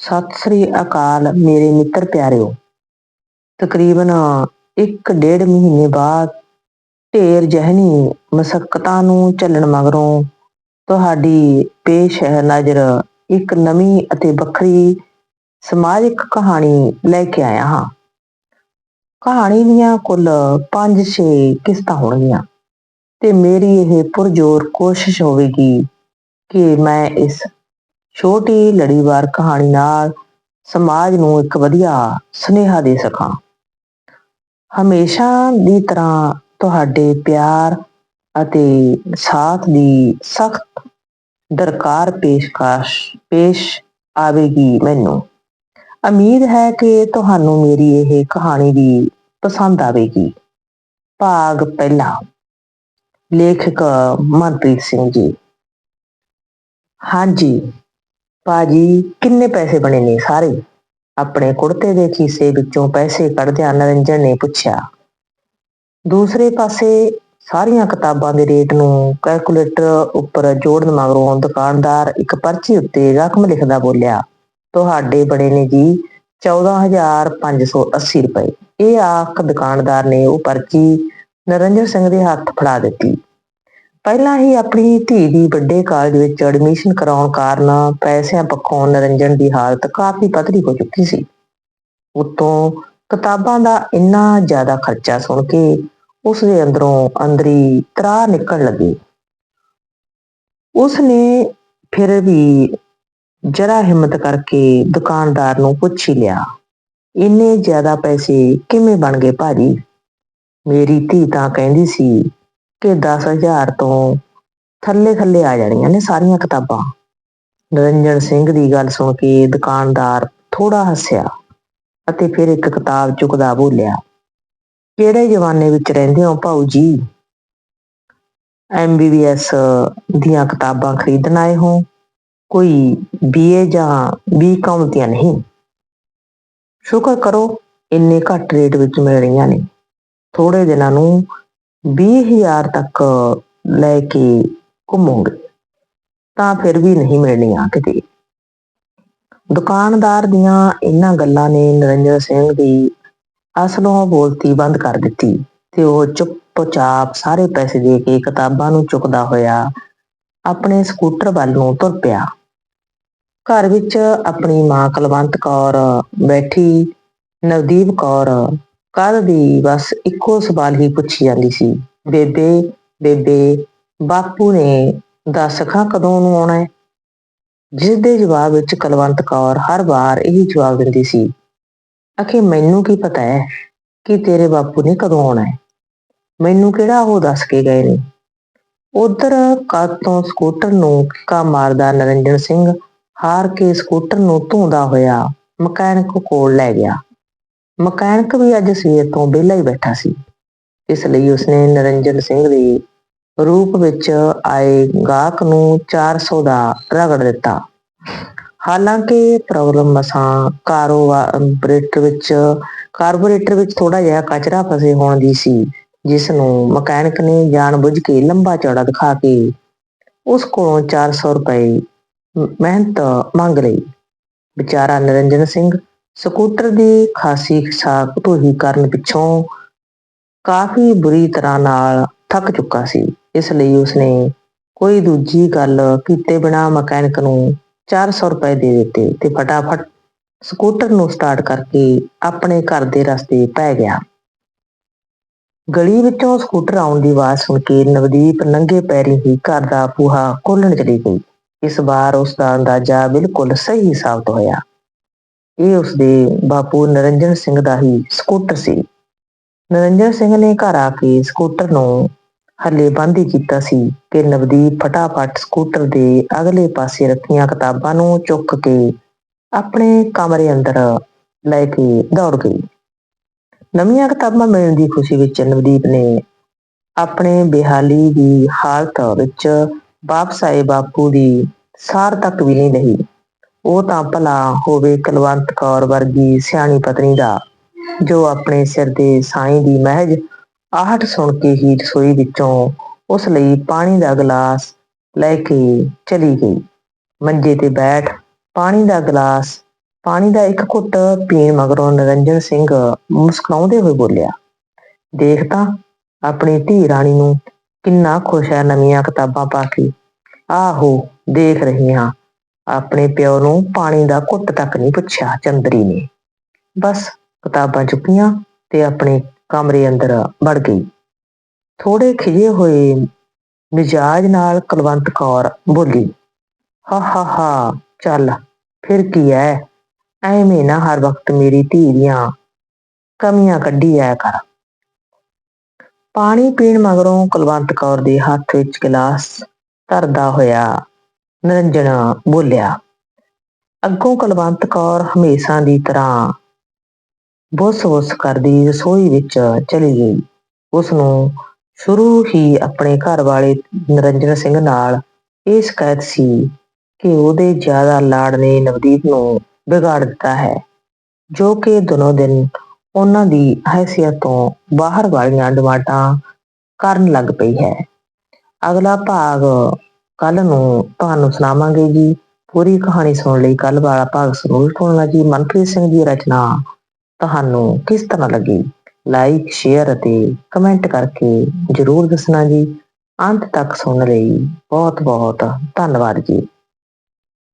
ਸਤਿ ਸ੍ਰੀ ਅਕਾਲ ਮੇਰੇ ਮਿੱਤਰ ਪਿਆਰਿਓ। ਤਕਰੀਬਨ ਇੱਕ ਡੇਢ ਮਹੀਨੇ ਬਾਅਦ ਢੇਰ ਜਹਨੀ ਮਸਕਤਾਂ ਨੂੰ ਚੱਲਣ ਮਗਰੋਂ ਤੁਹਾਡੀ ਪੇਸ਼ ਹੈ ਨਜ਼ਰ ਇੱਕ ਨਵੀਂ ਅਤੇ ਵੱਖਰੀ ਸਮਾਜਿਕ ਕਹਾਣੀ ਲੈ ਕੇ ਆਇਆ ਹਾਂ। ਕਹਾਣੀ ਦੀਆਂ ਕੁੱਲ 5-6 ਕਿਸ਼ਤਾਂ ਹੋਣਗੀਆਂ ਤੇ ਮੇਰੀ ਇਹ ਪੁਰਜੋਰ ਕੋਸ਼ਿਸ਼ ਹੋਵੇਗੀ ਕਿ ਮੈਂ ਇਸ ਛੋਟੀ ਲੜੀਵਾਰ ਕਹਾਣੀ ਨਾਲ ਸਮਾਜ ਨੂੰ ਇੱਕ ਵਧੀਆ ਸੁਨੇਹਾ ਦੇ ਸਕਾਂ। ਹਮੇਸ਼ਾ ਦੀ ਤਰ੍ਹਾਂ ਤੁਹਾਡੇ ਪਿਆਰ ਅਤੇ ਸਾਥ ਦੀ ਸਖਤ ਦਰਕਾਰ ਪੇਸ਼ਕਸ਼, ਪੇਸ਼ ਆਵੇਗੀ ਮੈਨੂੰ। ਉਮੀਦ ਹੈ ਕਿ ਤੁਹਾਨੂੰ ਮੇਰੀ ਇਹ ਕਹਾਣੀ ਵੀ ਪਸੰਦ ਆਵੇਗੀ। ਭਾਗ ਪਹਿਲਾ, ਲੇਖਕ ਮਨਪ੍ਰੀਤ ਸਿੰਘ ਜੀ। ਹਾਂਜੀ ਪਾਜੀ ਕਿੰਨੇ ਪੈਸੇ ਬਣੇ ਨੇ ਸਾਰੇ? ਆਪਣੇ ਕੁੜਤੇ ਦੇ ਖੀਸੇ ਵਿੱਚੋਂ ਪੈਸੇ ਕੱਢਦਿਆਂ ਨਰਿੰਜਨ ਨੇ ਪੁੱਛਿਆ। ਦੂਸਰੇ ਪਾਸੇ ਸਾਰੀਆਂ ਕਿਤਾਬਾਂ ਦੇ ਰੇਟ ਨੂੰ ਕੈਲਕੂਲੇਟਰ ਉੱਪਰ ਜੋੜਨ ਮਗਰੋਂ ਦੁਕਾਨਦਾਰ ਇੱਕ ਪਰਚੀ ਉੱਤੇ ਰਕਮ ਲਿਖਦਾ ਬੋਲਿਆ, ਤੁਹਾਡੇ ਬੜੇ ਨੇ ਜੀ 14580 ਰੁਪਏ। ਇਹ ਆਖ ਦੁਕਾਨਦਾਰ ਨੇ ਉਹ ਪਰਚੀ ਨਰਿੰਦਰ ਸਿੰਘ ਦੇ ਹੱਥ ਫੜਾ ਦਿੱਤੀ। ਪਹਿਲਾਂ ਹੀ ਆਪਣੀ ਧੀ ਦੀ ਵੱਡੇ ਕਾਲਜ ਵਿੱਚ ਐਡਮਿਸ਼ਨ ਕਰਾਉਣ ਕਾਰਨ ਪੈਸਿਆਂ ਪੱਖੋਂ ਨਰਿੰਜਨ ਦੀ ਹਾਲਤ ਕਾਫੀ ਪਤਲੀ ਹੋ ਚੁੱਕੀ ਸੀ। ਉਤੋਂ ਕਿਤਾਬਾਂ ਦਾ ਇੰਨਾ ਜ਼ਿਆਦਾ ਖਰਚਾ ਸੁਣ ਕੇ ਉਸ ਦੇ ਅੰਦਰੋਂ ਅੰਦਰੀ ਤਰਾ ਨਿਕਲਣ ਲੱਗੀ। ਉਸ ਨੇ ਫਿਰ ਵੀ ਜਰਾ ਹਿੰਮਤ ਕਰਕੇ ਦੁਕਾਨਦਾਰ ਨੂੰ ਪੁੱਛ ਹੀ ਲਿਆ, ਇੰਨੇ ਜ਼ਿਆਦਾ ਪੈਸੇ ਕਿਵੇਂ ਬਣ ਗਏ ਭਾਜੀ? ਮੇਰੀ ਧੀ ਤਾਂ ਕਹਿੰਦੀ ਸੀ ਕਿ 10000 ਤੋਂ ਥੱਲੇ ਥੱਲੇ ਆ ਜਾਣੀਆਂ ਨੇ ਸਾਰੀਆਂ ਕਿਤਾਬਾਂ। ਨਰਿੰਜਨ ਸਿੰਘ ਦੀ ਗੱਲ ਸੁਣ ਕੇ ਦੁਕਾਨਦਾਰ ਥੋੜਾ ਹੱਸਿਆ ਅਤੇ ਫਿਰ ਇੱਕ ਕਿਤਾਬ ਚੁੱਕਦਾ ਬੋਲਿਆ, ਕਿਹੜੇ ਜ਼ਮਾਨੇ ਵਿੱਚ ਰਹਿੰਦੇ ਹੋ ਭਾਊ ਜੀ? ਐਮਬੀਬੀਐਸ ਦੀਆਂ ਕਿਤਾਬਾਂ ਖਰੀਦਣ ਆਏ ਹੋ? ਕੋਈ ਬੀਏ ਜਾਂ ਬੀਕਾਮ ਦੀਆਂ ਨਹੀਂ? ਸ਼ੁਕਰ ਕਰੋ, ਇੰਨੇ ਘੱਟ ਰੇਟ ਵਿੱਚ ਮਿਲ ਰਹੀਆਂ ਨੇ। ਥੋੜੇ ਦਿਨਾਂ ਨੂੰ 20000 ਤੱਕ ਲੈ ਕੇ ਘੁੰਮੋਗੇ, ਤਾਂ ਫਿਰ ਵੀ ਨਹੀਂ ਮਿਲਣੀਆਂ ਕਿਤੇ। ਦੁਕਾਨਦਾਰ ਦੀਆਂ ਇਹਨਾਂ ਗੱਲਾਂ ਨੇ ਨਰਿੰਦਰ ਸਿੰਘ ਦੀ ਅਸਲੋਂ ਬੋਲਤੀ ਬੰਦ ਕਰ ਦਿੱਤੀ ਤੇ ਉਹ ਚੁੱਪਚਾਪ ਸਾਰੇ ਪੈਸੇ ਦੇ ਕੇ ਕਿਤਾਬਾਂ ਨੂੰ ਚੁੱਕਦਾ ਹੋਇਆ ਆਪਣੇ ਸਕੂਟਰ ਵੱਲ ਨੂੰ ਤੁਰ ਪਿਆ। ਘਰ ਵਿੱਚ ਆਪਣੀ ਮਾਂ ਕੁਲਵੰਤ ਕੌਰ ਬੈਠੀ, ਨਵਦੀਪ ਕੌਰ ਕੱਲ ਦੀ ਬਸ ਇੱਕੋ ਸਵਾਲ ਹੀ ਪੁੱਛੀ ਜਾਂਦੀ ਸੀ, ਬੇਬੇ ਬੇਬੇ, ਬਾਪੂ ਨੇ ਦੱਸ ਖਾਂ ਕਦੋਂ ਨੂੰ ਆਉਣਾ ਹੈ? ਜਿਸ ਦੇ ਜਵਾਬ ਵਿੱਚ ਕੁਲਵੰਤ ਕੌਰ ਹਰ ਵਾਰ ਇਹੀ ਜਵਾਬ ਦਿੰਦੀ ਸੀ, ਅਖੇ ਮੈਨੂੰ ਕੀ ਪਤਾ ਹੈ ਕਿ ਤੇਰੇ ਬਾਪੂ ਨੇ ਕਦੋਂ ਆਉਣਾ ਹੈ? ਮੈਨੂੰ ਕਿਹੜਾ ਉਹ ਦੱਸ ਕੇ ਗਏ ਨੇ? ਉਧਰ ਕਦ ਤੋਂ ਸਕੂਟਰ ਨੂੰ ਕਿੱਕਾ ਮਾਰਦਾ ਨਰਿੰਜਨ ਸਿੰਘ ਹਾਰ ਕੇ ਸਕੂਟਰ ਨੂੰ ਧੋਂਦਾ ਹੋਇਆ ਮਕੈਨਿਕ ਕੋਲ ਲੈ ਗਿਆ। ਮਕੈਨਿਕ ਵੀ ਅੱਜ ਸਵੇਰ ਤੋਂ ਵਿਹਲਾ ਹੀ ਬੈਠਾ ਸੀ। ਇਸ ਲਈ ਉਸਨੇ ਨਰਿੰਜਨ ਸਿੰਘ ਦੇ ਰੂਪ ਵਿੱਚ ਆਏ ਗਾਹਕ ਨੂੰ 400 ਦਾ ਰਗੜ ਦਿੱਤਾ। ਹਾਲਾਂਕਿ ਪ੍ਰੋਬਲਮ ਮਸਾਂ ਕਾਰੋਬਾਰੇਟਰ ਵਿੱਚ, ਕਾਰਬੋਰੇਟਰ ਵਿੱਚ ਥੋੜਾ ਜਿਹਾ ਕਚਰਾ ਫਸੇ ਹੋਣ ਦੀ ਸੀ, ਜਿਸ ਨੂੰ ਮਕੈਨਿਕ ਨੇ ਜਾਣਬੁੱਝ ਕੇ ਲੰਬਾ ਚੌੜਾ ਦਿਖਾ ਕੇ ਉਸ ਕੋਲੋਂ 400 ਰੁਪਏ ਮਿਹਨਤ ਮੰਗ ਲਈ। ਵਿਚਾਰਾ ਨਰਿੰਜਨ ਸਿੰਘ ਸਕੂਟਰ ਦੀ ਖਾਸੀ ਸਾਖ ਧੋਹੀ ਕਰਨ ਪਿੱਛੋਂ ਕਾਫੀ ਬੁਰੀ ਤਰ੍ਹਾਂ ਨਾਲ ਥੱਕ ਚੁੱਕਾ ਸੀ। ਇਸ ਲਈ ਉਸਨੇ ਕੋਈ ਦੂਜੀ ਗੱਲ ਕੀਤੇ ਬਿਨਾ ਮਕੈਨਿਕ ਨੂੰ 400 ਰੁਪਏ ਦੇ ਦਿੱਤੇ ਤੇ ਫਟਾਫਟ ਸਕੂਟਰ ਨੂੰ ਸਟਾਰਟ ਕਰਕੇ ਆਪਣੇ ਘਰ ਦੇ ਰਸਤੇ ਪੈ ਗਿਆ। ਗਲੀ ਵਿੱਚੋਂ ਸਕੂਟਰ ਆਉਣ ਦੀ ਆਵਾਜ਼ ਸੁਣ ਕੇ ਨਵਦੀਪ ਨੰਗੇ ਪੈਰੀ ਹੀ ਘਰ ਦਾ ਬੂਹਾ ਖੋਲਣ ਚਲੀ ਗਈ। ਇਸ ਵਾਰ ਉਸ ਦਾ ਅੰਦਾਜ਼ਾ ਬਿਲਕੁਲ ਸਹੀ ਸਾਬਤ ਹੋਇਆ। ਇਹ ਉਸਦੇ ਬਾਪੂ ਨਰਿੰਜਨ ਸਿੰਘ ਦਾ ਹੀ ਸਕੂਟਰ ਸੀ। ਨਰਿੰਜਨ ਸਿੰਘ ਨੇ ਘਰ ਆ ਕੇ ਸਕੂਟਰ ਨੂੰ ਹੱਲੇ ਬੰਦ ਕੀਤਾ ਸੀ ਕਿ ਨਵਦੀਪ ਫਟਾਫਟ ਸਕੂਟਰ ਦੇ ਅਗਲੇ ਪਾਸੇ ਰੱਖੀਆਂ ਕਿਤਾਬਾਂ ਨੂੰ ਚੁੱਕ ਕੇ ਆਪਣੇ ਕਮਰੇ ਅੰਦਰ ਲੈ ਕੇ ਦੌੜ ਗਈ। ਨਵੀਆਂ ਕਿਤਾਬਾਂ ਮਿਲਣ ਦੀ ਖੁਸ਼ੀ ਵਿੱਚ ਨਵਦੀਪ ਨੇ ਆਪਣੇ ਬਿਹਾਲੀ ਦੀ ਹਾਲਤ ਵਿੱਚ ਵਾਪਸ ਆਏ ਬਾਪੂ ਦੀ ਸਾਰ ਤੱਕ ਵੀ ਨਹੀਂ ਰਹੀ। ਉਹ ਤਾਂ ਭਲਾ ਹੋਵੇ ਕੁਲਵੰਤ ਕੌਰ ਵਰਗੀ ਸਿਆਣੀ ਪਤਨੀ ਦਾ, ਜੋ ਆਪਣੇ ਸਿਰ ਦੇ ਸਾਈਂ ਦੀ ਮਹਿਜ ਆਹਟ ਸੁਣ ਕੇ ਹੀ ਰਸੋਈ ਵਿੱਚੋਂ ਉਸ ਲਈ ਪਾਣੀ ਦਾ ਗਲਾਸ ਲੈ ਕੇ ਚਲੀ ਗਈ। ਮੰਜੇ ਤੇ ਬੈਠ ਪਾਣੀ ਦਾ ਗਲਾਸ, ਪਾਣੀ ਦਾ ਇੱਕ ਘੁੱਟ ਪੀਣ ਮਗਰੋਂ ਨਿਰੰਜਨ ਸਿੰਘ ਮੁਸਕਰਾਉਂਦੇ ਹੋਏ ਬੋਲਿਆ, ਦੇਖ ਤਾਂ, ਆਪਣੀ ਧੀ ਰਾਣੀ ਨੂੰ ਕਿੰਨਾ ਖੁਸ਼ ਹੈ ਨਵੀਆਂ ਕਿਤਾਬਾਂ ਪਾ ਕੇ। ਆਹੋ, ਦੇਖ ਰਹੀ ਹਾਂ ਆਪਣੇ ਪਿਓ ਨੂੰ ਪਾਣੀ ਦਾ ਘੁੱਟ ਤੱਕ ਨਹੀਂ ਪੁੱਛਿਆ, ਚੰਦਰੀ ਨੇ। ਬਸ ਕਿਤਾਬਾਂ ਚੁੱਕੀਆਂ ਤੇ ਆਪਣੇ ਕਮਰੇ ਅੰਦਰ ਵੜ ਗਈ। ਥੋੜੇ ਖਿਜੇ ਹੋਏ ਮਿਜਾਜ ਨਾਲ ਕੁਲਵੰਤ ਕੌਰ ਬੋਲੀ, ਹਾ ਹਾ ਹਾ, ਚੱਲ, ਫਿਰ ਕੀ ਐ? ਐਵੇਂ ਨਾ ਹਰ ਵਕਤ ਮੇਰੀ ਧੀ ਦੀਆਂ ਕਮੀਆਂ ਕੱਢੀ ਆਇਆ ਕਰ। ਪਾਣੀ ਪੀਣ ਮਗਰੋਂ ਕੁਲਵੰਤ ਕੌਰ ਦੇ ਹੱਥ ਵਿੱਚ ਗਲਾਸ ਧਰਦਾ ਹੋਇਆ ਨਰਿੰਜਨ ਬੋਲਿਆ, ਅੱਗੋਂ ਕੁਲਵੰਤ ਕੌਰ ਹਮੇਸ਼ਾ ਦੀ ਤਰ੍ਹਾਂ ਬੁੱਸ-ਬੁੱਸ ਕਰਦੀ ਰਸੋਈ ਵਿੱਚ ਚਲੀ ਗਈ। ਉਸ ਨੂੰ ਸ਼ੁਰੂ ਹੀ ਆਪਣੇ ਘਰ ਵਾਲੇ ਨਿਰੰਜਨ ਸਿੰਘ ਨਾਲ ਇਹ ਸ਼ਿਕਾਇਤ ਸੀ ਕਿ ਉਹਦੇ ਜ਼ਿਆਦਾ ਲਾੜ ਨੇ ਨਵਦੀਪ ਨੂੰ ਵਿਗਾੜ ਦਿੱਤਾ ਹੈ, ਜੋ ਕਿ ਦਿਨੋਂ ਦਿਨ ਉਹਨਾਂ ਦੀ ਹੈਸੀਅਤ ਤੋਂ ਬਾਹਰ ਵਾਲੀਆਂ ਡਿਮਾਂਡਾਂ ਕਰਨ ਲੱਗ ਪਈ ਹੈ। ਅਗਲਾ ਭਾਗ ਕੱਲ ਨੂੰ ਤੁਹਾਨੂੰ ਸੁਣਾਵਾਂਗੇ ਜੀ ਪੂਰੀ ਕਹਾਣੀ ਸੁਣਨ ਲਈ ਕੱਲ ਵਾਲਾ ਭਾਗ ਜ਼ਰੂਰ ਸੁਣਨਾ ਜੀ। ਮਨਪ੍ਰੀਤ ਸਿੰਘ ਦੀ ਰਚਨਾ ਤੁਹਾਨੂੰ ਕਿਸ ਤਰ੍ਹਾਂ ਲੱਗੀ? ਲਾਈਕ ਸ਼ੇਅਰ ਅਤੇ ਕਮੈਂਟ ਕਰਕੇ ਜਰੂਰ ਦੱਸਣਾ ਜੀ। ਅੰਤ ਤੱਕ ਸੁਣਨ ਲਈ ਬਹੁਤ ਬਹੁਤ ਧੰਨਵਾਦ ਜੀ।